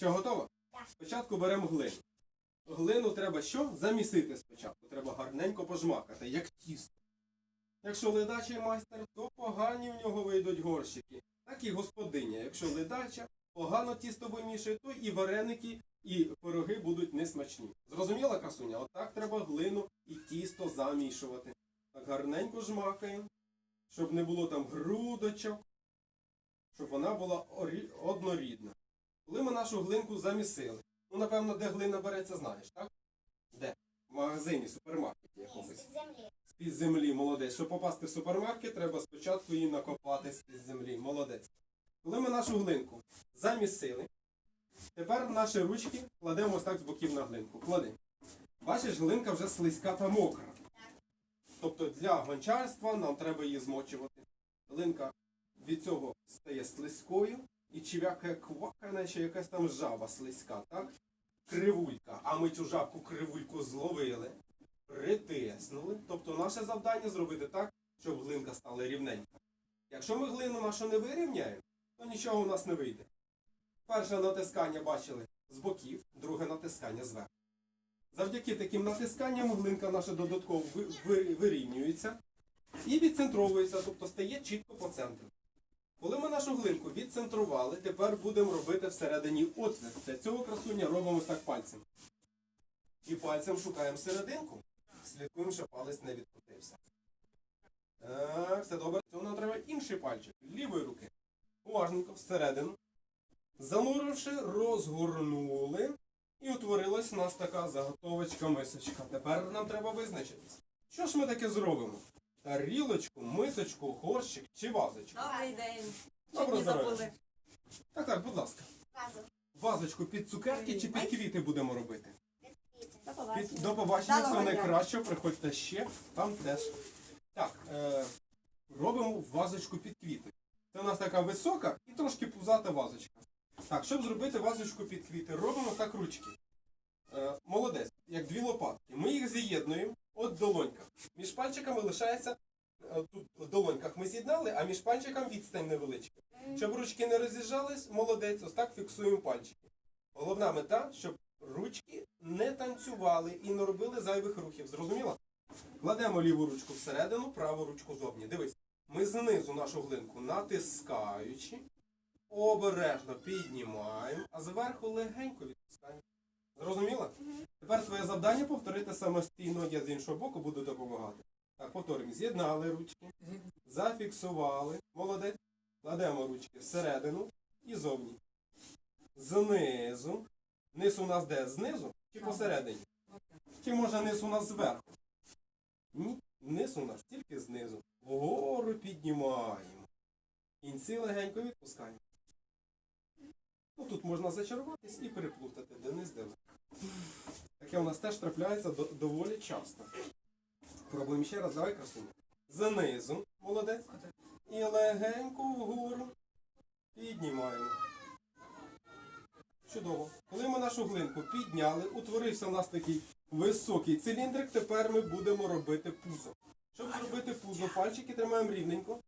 Що, готова? Так. Спочатку беремо глину. Глину треба що? Замісити спочатку. Треба гарненько пожмакати, як тісто. Якщо ледачий майстер, то погані в нього вийдуть горщики. Так і господиня. Якщо ледача, погано тісто вимішує, то і вареники, і пироги будуть несмачні. Зрозуміла, красуня? Отак треба глину і тісто замішувати. Так гарненько жмакаємо, щоб не було там грудочок, щоб вона була орі- однорідна. Коли ми нашу глинку замісили, ну напевно, де глина береться, знаєш, так? Де? В магазині, супермаркеті якомусь. З землі. З-під землі, молодець. Щоб попасти в супермаркет, треба спочатку її накопати з-під землі. Молодець. Коли ми нашу глинку замісили, тепер наші ручки кладемо ось так з боків на глинку. Клади. Бачиш, глинка вже слизька та мокра. Тобто для гончарства нам треба її змочувати. Глинка від цього стає слизькою і чивякає квакає, ще якась там жаба слизька, так? Кривулька. А ми цю жабку кривульку зловили притиснули. Тобто наше завдання зробити так, щоб глинка стала рівненька. Якщо ми глину нашу не вирівняємо, то нічого у нас не вийде. Перше натискання бачили з боків, друге натискання зверху. Завдяки таким натисканням глинка наша додатково ви- ви- вирівнюється і відцентровується, тобто стає чітко по центру. Коли ми нашу глинку відцентрували, тепер будемо робити всередині отвір. Для цього красуня робимо так пальцем. І пальцем шукаємо серединку. Слідкуємо, щоб палець не відкрутився. Так, все добре. Цього нам треба інший пальчик лівої руки. Уважненько всередину. Зануривши, розгорнули. І утворилась у нас така заготовочка мисочка. Тепер нам треба визначитись. Що ж ми таке зробимо? Тарілочку, мисочку, горщик чи вазочку? Добрий день. Доброго Чуть не здоров'я. забули. Так, так, будь ласка. Казу. Вазочку під цукерки чи під квіти будемо робити? До Під- побачення. До побачення, всього дня. найкращого, приходьте ще, там теж. Так, е, робимо вазочку під квіти. Це у нас така висока і трошки пузата вазочка. Так, щоб зробити вазочку під квіти, робимо так ручки. Е, молодець, як дві лопатки. Ми їх з'єднуємо от долонька. Між пальчиками лишається е, тут в долоньках ми з'єднали, а між пальчиками відстань невеличка. Щоб ручки не роз'їжджались, молодець, ось так фіксуємо пальчики. Головна мета, щоб ручки не танцювали і не робили зайвих рухів. Зрозуміло? Кладемо ліву ручку всередину, праву ручку зовні. Дивись, ми знизу нашу глинку натискаючи, обережно піднімаємо, а зверху легенько відпускаємо. Зрозуміло? Тепер твоє завдання повторити самостійно, я з іншого боку буду допомагати. Так, повторимо. З'єднали ручки, зафіксували. Молодець. Кладемо ручки всередину і зовні. Знизу. Низ у нас де? Знизу чи посередині? Чи може низ у нас зверху? Ні, низ у нас тільки знизу. Вгору піднімаємо. Кінці легенько відпускаємо. Ну, тут можна зачаруватись і переплутати, де низ, де верх. Таке у нас теж трапляється доволі часто. Пробуємо ще раз, давай красуня. Знизу, молодець. І легенько вгору піднімаємо. Чудово. Коли ми нашу глинку підняли, утворився у нас такий високий циліндрик, тепер ми будемо робити пузо. Щоб зробити пузо, пальчики тримаємо рівненько,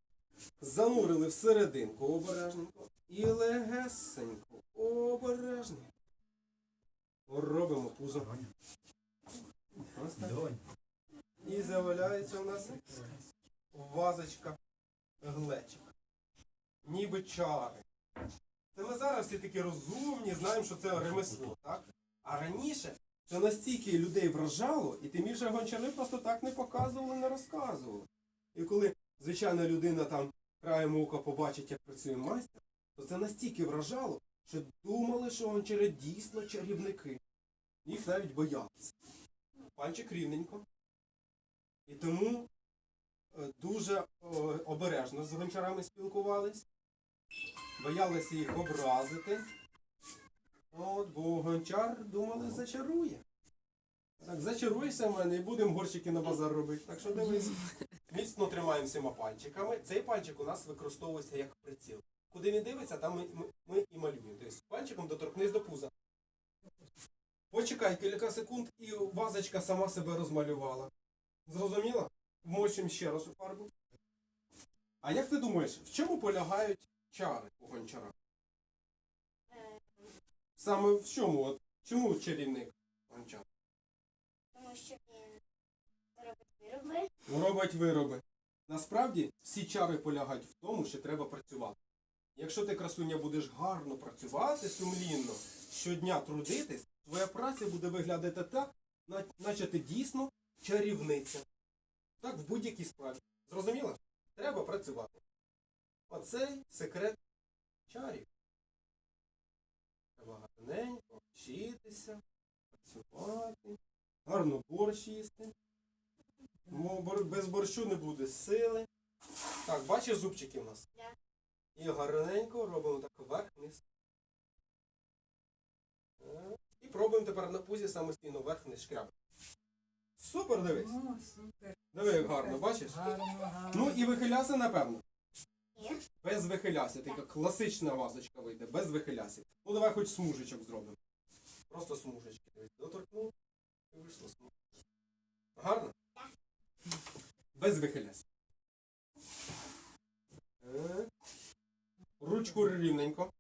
занурили всерединку обережненько і легесенько, обережненько. Робимо пузо. Так. І з'являється у нас вазочка глечик. Ніби чари. Це ми зараз всі такі розумні, знаємо, що це ремесло, так? А раніше це настільки людей вражало, і тим більше гончари просто так не показували, не розказували. І коли звичайна людина там краєм ока побачить, як працює майстер, то це настільки вражало, що думали, що гончари дійсно чарівники. Їх навіть боялися. Пальчик рівненько. І тому е, дуже е, обережно з гончарами спілкувались боялися їх образити. От, бо гончар думали зачарує. Так, зачаруйся в мене і будемо горщики на базар робити. Так що дивись. Міцно тримаємо всіма пальчиками. Цей пальчик у нас використовується як приціл. Куди він дивиться, там ми, ми, ми і малюємо. Тобто пальчиком доторкнись до пуза. Почекай кілька секунд і вазочка сама себе розмалювала. Зрозуміла? Вмочимо ще раз у фарбу. А як ти думаєш, в чому полягають чари у гончара? Саме в чому? От, чому чарівник гончар? Тому що він робить вироби. Робить вироби. Насправді всі чари полягають в тому, що треба працювати. Якщо ти, красуня, будеш гарно працювати сумлінно, щодня трудитись, твоя праця буде виглядати так, наче ти дійсно чарівниця. Так в будь-якій справі. Зрозуміло? Треба працювати. Оцей секрет чарів. Треба гарненько вчитися, працювати, гарно борщ їсти. Без борщу не буде сили. Так, бачиш зубчики в нас? І гарненько робимо так вверх-вниз. І пробуємо тепер на пузі самостійно вверх-вниз шкрябати. Супер, дивись. О, супер. Диви, як гарно, бачиш? Гарно, гарно. Ну і вихиляси, напевно. Ні. Без вихилясів. Така класична вазочка вийде, без вихилясів. Ну давай хоч смужечок зробимо. Просто смужечки. Дивись, доторкнув і вийшло смужечка. Гарно? Без вихилясів. Ручку рівненько.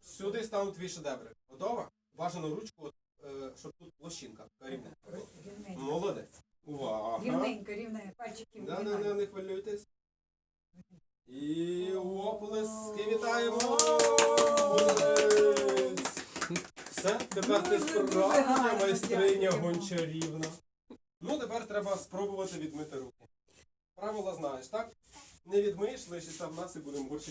Сюди ставимо твій шедевр. Готова? Бажано ручку, е, щоб тут площинка така рівненька. була. Рівненько. Молодець. Увага. Рівненько, рівненько. Пальчики Да, да, да, виймай. не хвилюйтесь. І оплески вітаємо! Молодець! Все, тепер ти справжня майстриня гончарівна. Ну, тепер треба спробувати відмити руки. Правила знаєш, так? Не відмиєш, лишиться в нас і будемо борщик